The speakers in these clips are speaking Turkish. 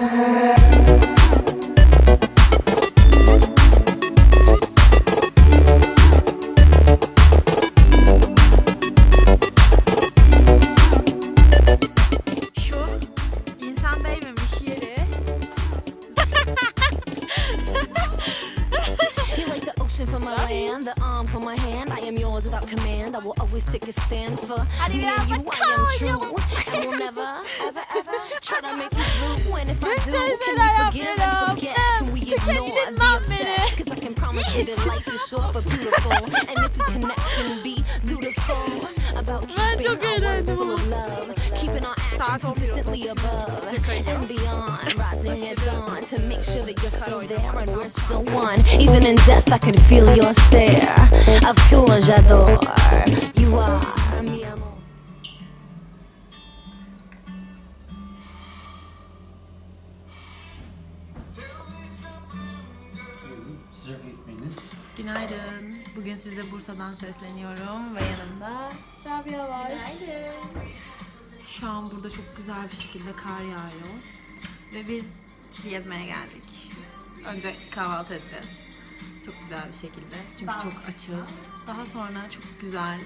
Uh-huh. My hand, I am yours without command. I will always take a stand for me and you. I am true, and will never, ever, ever try to make you blue. And if I do, can we forgive and forget? Can we ignore the upset? Cause I can promise you that life is short but beautiful. And if we connect and be dutiful about keeping our words full of love, keeping our actions consistently above and beyond, rising at dawn to make sure that you're still there and we're still one. Even in death, I can feel your stare. Of course, j'adore. You are mi amor. Sıcak ekmeğiniz. Günaydın. Bugün size Bursa'dan sesleniyorum ve yanımda Rabia var. Günaydın. Şu an burada çok güzel bir şekilde kar yağıyor. Ve biz gezmeye geldik. Önce kahvaltı edeceğiz. Çok güzel bir şekilde. Çünkü çok açız. Daha sonra çok güzel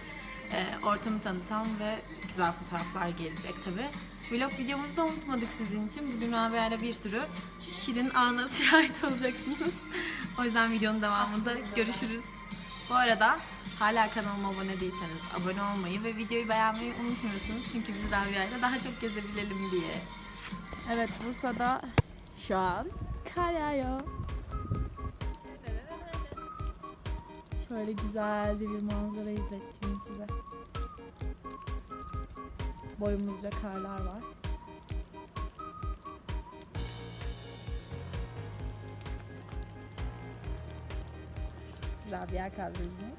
e, ortamı tanıtan ve güzel fotoğraflar gelecek tabi. Vlog videomuzda unutmadık sizin için. Bugün Rabia ile bir sürü şirin ana şahit olacaksınız. O yüzden videonun devamında görüşürüz. Bu arada hala kanalıma abone değilseniz abone olmayı ve videoyu beğenmeyi unutmuyorsunuz. Çünkü biz Rabia daha çok gezebilelim diye. Evet Bursa'da şu an kar yağıyor. Şöyle güzelce bir manzara izleteceğim size. Boyumuzca karlar var. Rabia kardeşimiz.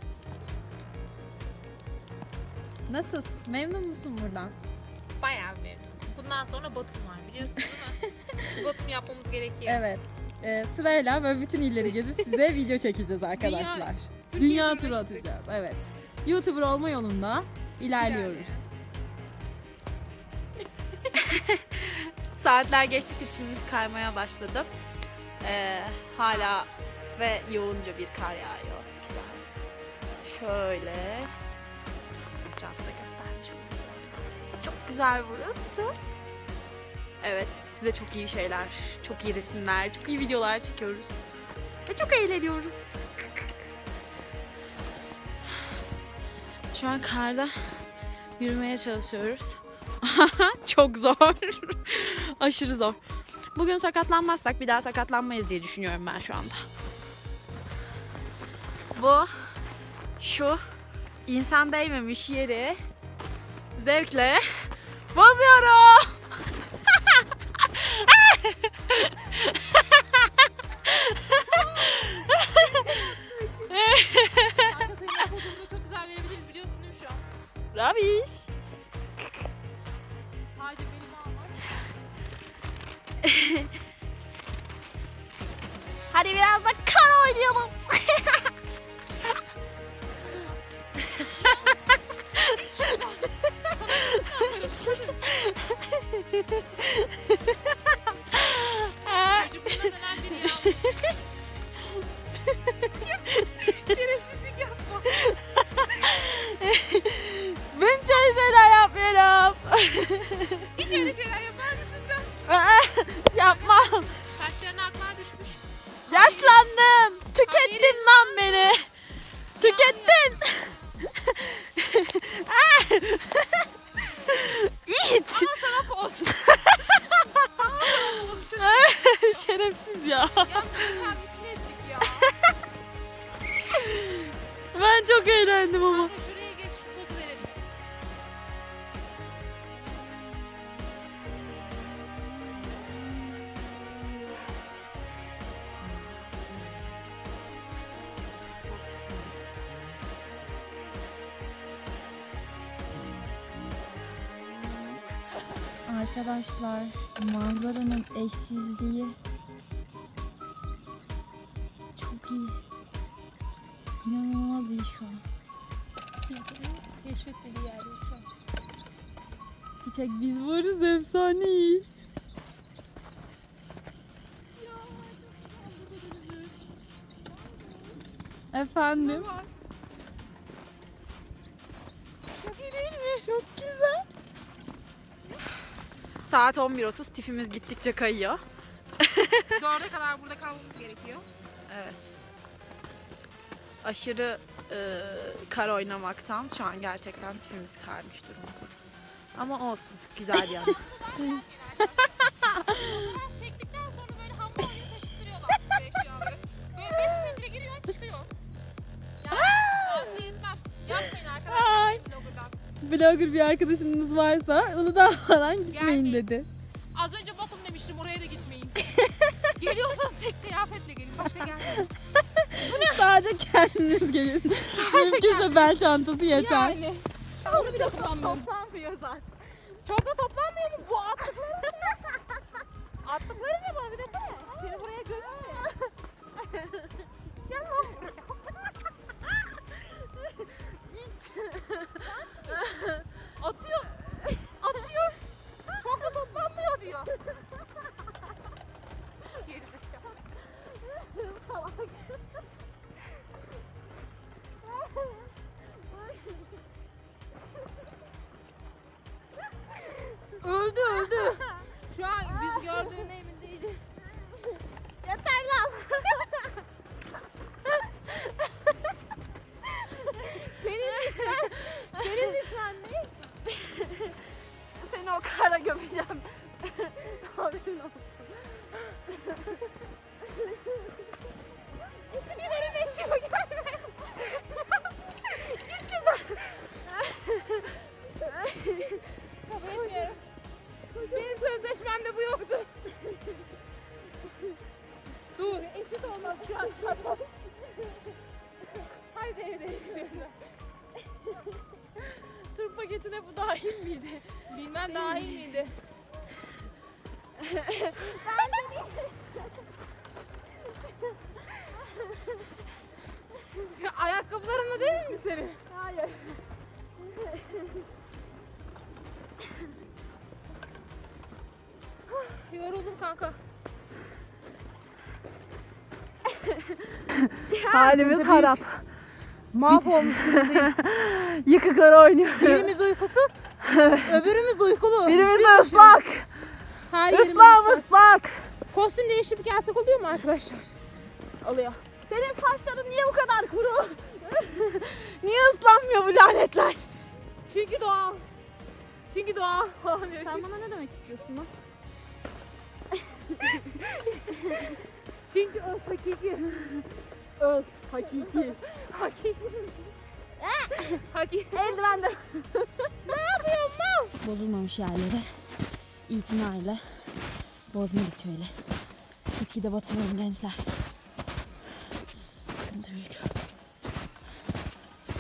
Nasılsın? Memnun musun buradan? Bayağı memnunum. Bundan sonra Batum var biliyorsun değil mi? Batum yapmamız gerekiyor. Evet. Ee, sırayla böyle bütün illeri gezip size video çekeceğiz arkadaşlar. Türkiye Dünya turuna turu çıktık. atacağız. Evet. YouTuber olma yolunda ilerliyoruz. Saatler geçtikçe tipimiz kaymaya başladı. Ee, hala ve yoğunca bir kar yağıyor. Güzel. Şöyle etrafta göstermiş olayım. Çok güzel burası. Evet, size çok iyi şeyler, çok iyi resimler, çok iyi videolar çekiyoruz. Ve çok eğleniyoruz. Şu an karda yürümeye çalışıyoruz. çok zor. Aşırı zor. Bugün sakatlanmazsak bir daha sakatlanmayız diye düşünüyorum ben şu anda. Bu şu insan değmemiş yeri zevkle bozuyorum. Kanka. Hadi biraz da kar oynayalım. Arkadaşlar manzaranın eşsizliği çok iyi. İnanılmaz iyi şu an. Keşfetmediği yerde şu an. Bir tek biz varız efsane iyi. Efendim? Çok Saat 11.30 tipimiz gittikçe kayıyor. Dörde kadar burada kalmamız gerekiyor. Evet. Aşırı e, kar oynamaktan. Şu an gerçekten tipimiz karmış durumda. Ama olsun. Güzel bir yan. Blogger bir arkadaşınız varsa Uludağ falan gitmeyin Gelmeyin. dedi. Az önce Batum demiştim oraya da gitmeyin. Geliyorsanız tek kıyafetle gelin. Başka gelmeyin. Sadece kendiniz gelin. Mümkünse bel çantası yeter. Yani. Onu bile kullanmıyorum. Toplanmıyor zaten. Çok da toplanmıyor mu bu attıkları? attıkları ne bana bir desene. Seni buraya görüyor ya. Gel lan buraya. 呵呵我知道 Ya Ayakkabılarımla değil mi senin? Hayır. Yoruldum kanka. Halimiz harap. Mahvolmuş şimdiyiz. Yıkıklar oynuyor. Birimiz uykusuz, öbürümüz uykulu. Birimiz de ıslak. Her Islak ıslak. Kostüm değişip gelsek oluyor mu arkadaşlar? Oluyor. Senin saçların niye bu kadar kuru? niye ıslanmıyor bu lanetler? Çünkü doğal. Çünkü doğal. Sen bana ne demek istiyorsun lan? Çünkü o hakiki. Öz, hakiki. Hakiki. Hakiki. Eldiven de. Ne yapıyorsun mal? Bozulmamış yerlere itinayla bozma ritüeli. Gitgide batırıyorum gençler. Sıkıntı büyük.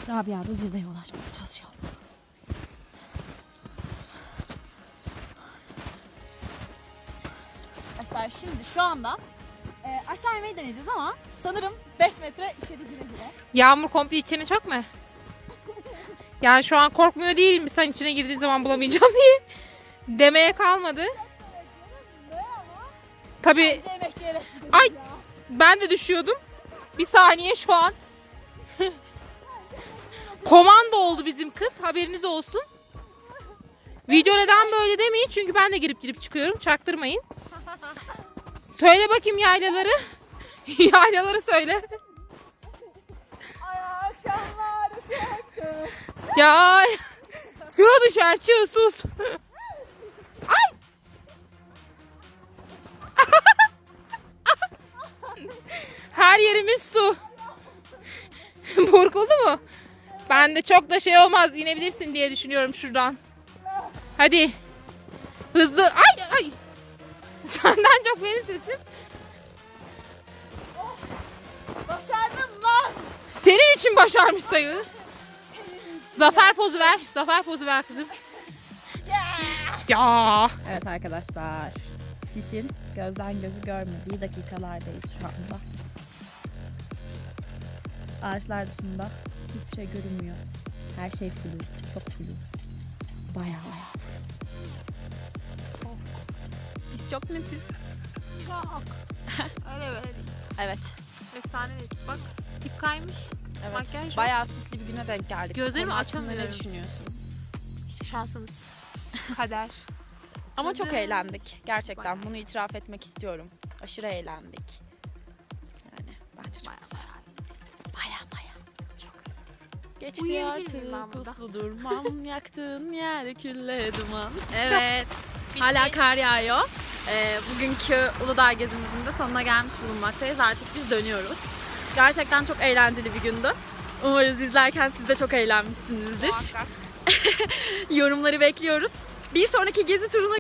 Rabia da zirveye ulaşmaya çalışıyor. Arkadaşlar şimdi şu anda e, aşağı inmeyi deneyeceğiz ama sanırım 5 metre içeri gire gire. Yağmur komple içine çok mu? Yani şu an korkmuyor değilim sen içine girdiğin zaman bulamayacağım diye. Demeye kalmadı. Yere. Ay ben de düşüyordum. Bir saniye şu an. Komando oldu bizim kız. Haberiniz olsun. Video neden böyle demeyin. Çünkü ben de girip girip çıkıyorum. Çaktırmayın. Söyle bakayım yaylaları. yaylaları söyle. Ya şuna düşer çığ sus. Her yerimiz su. Burkuldu mu? Ben de çok da şey olmaz inebilirsin diye düşünüyorum şuradan. Hadi. Hızlı. Ay ay. Senden çok benim sesim. Başardım lan. Senin için başarmış sayılır. Zafer pozu ver. Zafer pozu ver kızım. Ya. Evet arkadaşlar. Sisin gözden gözü görmediği dakikalardayız şu anda. Ağaçlar dışında hiçbir şey görünmüyor. Her şey flu. Çok flu. Baya baya Biz çok netiz. Öyle böyle. Evet. Efsane nefis. Bak tip kaymış. Evet. Makyaj Bayağı sisli bir güne denk geldik. Gözlerimi hakkında açamıyorum. Ne düşünüyorsun? İşte şansımız. Kader. Ama çok eğlendik. Gerçekten bunu itiraf etmek istiyorum. Aşırı eğlendik. Yani bence çok güzel. Baya baya. Çok. Geçti Uyuyabilir miyim ben artık burada? uslu durmam yaktığın yer külle duman. Evet. Hala kar yağıyor. Ee, bugünkü Uludağ gezimizin de sonuna gelmiş bulunmaktayız. Artık biz dönüyoruz. Gerçekten çok eğlenceli bir gündü. Umarız izlerken siz de çok eğlenmişsinizdir. Yorumları bekliyoruz. Bir sonraki gezi turuna